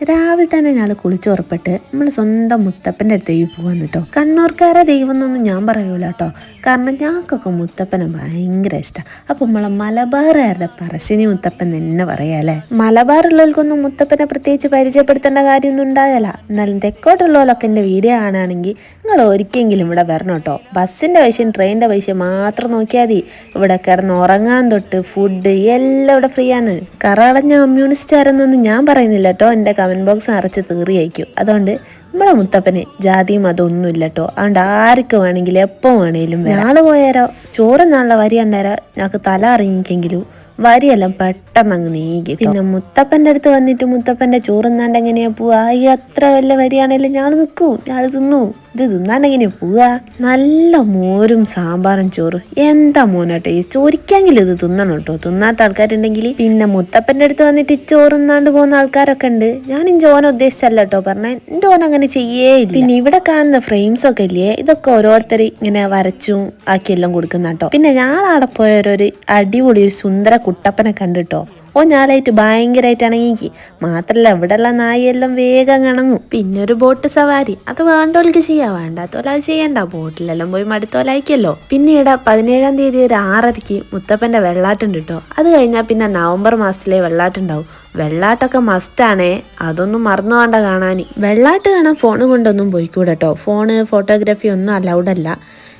രാവിലെ തന്നെ ഞങ്ങൾ കുളിച്ച് ഉറപ്പിട്ട് നമ്മൾ സ്വന്തം മുത്തപ്പന്റെ അടുത്തേക്ക് പോകാൻ കേട്ടോ കണ്ണൂർക്കാരെ ദൈവം എന്നൊന്നും ഞാൻ പറയൂല കേട്ടോ കാരണം ഞങ്ങൾക്കൊക്കെ മുത്തപ്പനെ ഭയങ്കര ഇഷ്ടമാണ് അപ്പം നമ്മളെ മലബാറുകാരുടെ പറശ്ശിനി മുത്തപ്പൻ തന്നെ പറയാല്ലേ മലബാറുള്ളവർക്കൊന്നും മുത്തപ്പനെ പ്രത്യേകിച്ച് പരിചയപ്പെടുത്തേണ്ട കാര്യമൊന്നും ഉണ്ടാകല എന്നാലും തെക്കോട്ടുള്ളവരൊക്കെ എന്റെ വീഡിയോ കാണുകയാണെങ്കിൽ നിങ്ങൾ ഒരിക്കലെങ്കിലും ഇവിടെ വരണം കേട്ടോ ബസ്സിന്റെ പൈസയും ട്രെയിനിന്റെ പൈസയും മാത്രം നോക്കിയാൽ മതി. ഇവിടെ കിടന്ന് ഉറങ്ങാൻ തൊട്ട് ഫുഡ് എല്ലാം ഇവിടെ ഫ്രീ ആണ്. കറളഞ്ഞ കമ്മ്യൂണിസ്റ്റ് ആരെന്നൊന്നും ഞാൻ പറയുന്നില്ല കേട്ടോ എന്റെ കമന്റ് ബോക്സ് അറച്ച് തീറി അയക്കും. അതുകൊണ്ട് നമ്മളെ മുത്തപ്പന് ജാതി മതം ഒന്നും ഇല്ല കേട്ടോ അതുകൊണ്ട് ആർക്ക് വേണമെങ്കിലും എപ്പോൾ വേണേലും നാളെ പോയാരോ? ചോറ് നാളെ വരി കണ്ടാരോ? ഞങ്ങൾക്ക് തല അറിയിക്കെങ്കിലും വരിയെല്ലാം പെട്ടെന്ന് അങ്ങ് നീങ്ങി പിന്നെ മുത്തപ്പന്റെ അടുത്ത് വന്നിട്ട് മുത്തപ്പന്റെ ചോറുന്നാണ്ട് എങ്ങനെയാ പോവാ? ഈ അത്ര വല്ല വരിയാണേലും ഞങ്ങൾ നിൽക്കും ഞങ്ങൾ തിന്നു. ഇത് തിന്നാൻ എങ്ങനെ പോവാ നല്ല മോരും സാമ്പാറും ചോറും. എന്താ മോനെ ടേസ്റ്റ് ഒരിക്കെങ്കിലും ഇത് തിന്നണം കേട്ടോ. തിന്നാത്ത ആൾക്കാരുണ്ടെങ്കിൽ പിന്നെ മുത്തപ്പന്റെ അടുത്ത് വന്നിട്ട് ചോറ് ചോറുന്നാണ്ട് പോകുന്ന ആൾക്കാരൊക്കെ ഉണ്ട്. ഞാൻ ഇഞ്ച് ഓന ഉദ്ദേശിച്ചല്ല കേട്ടോ പറഞ്ഞ. എന്റെ ഓൻ അങ്ങനെ ചെയ്യേ ഇല്ല. പിന്നെ ഇവിടെ കാണുന്ന ഫ്രെയിംസ് ഒക്കെ ഇല്ലേ? ഇതൊക്കെ ഓരോരുത്തർ ഇങ്ങനെ വരച്ചും ആക്കിയെല്ലാം കൊടുക്കുന്ന കേട്ടോ. പിന്നെ ഞാൻ അവിടെ പോയൊരു അടിപൊളി ഒരു സുന്ദര കുട്ടപ്പനെ കണ്ടിട്ടോ ഓ ഞാനായിട്ട് ഭയങ്കരമായിട്ടാണെങ്കിൽ മാത്രല്ല ഇവിടെയുള്ള നായെല്ലാം വേഗം കണങ്ങും പിന്നെ ഒരു ബോട്ട് സവാരി. അത് വേണ്ടോൽക്ക് ചെയ്യാം. വേണ്ടാത്തോല അത് ചെയ്യണ്ട. ബോട്ടിലെല്ലാം പോയി മടുത്തോലായിക്കല്ലോ പിന്നീട് പതിനേഴാം തീയതി ഒരു ആറരയ്ക്ക് മുത്തപ്പന്റെ വെള്ളാട്ടുണ്ട് കേട്ടോ അത് കഴിഞ്ഞാൽ പിന്നെ നവംബർ മാസത്തിലെ വെള്ളാട്ടുണ്ടാവും. വെള്ളാട്ടൊക്കെ മസ്റ്റാണേ അതൊന്നും മറന്നു വേണ്ട കാണാൻ വെള്ളാട്ട് കാണാൻ ഫോൺ കൊണ്ടൊന്നും പോയിക്കൂടെ കേട്ടോ ഫോണ് ഫോട്ടോഗ്രാഫി ഒന്നും അലൗഡല്ല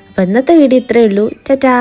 അപ്പം ഇന്നത്തെ വീഡിയോ ഇത്രയേ ഉള്ളൂ. ടാറ്റാ.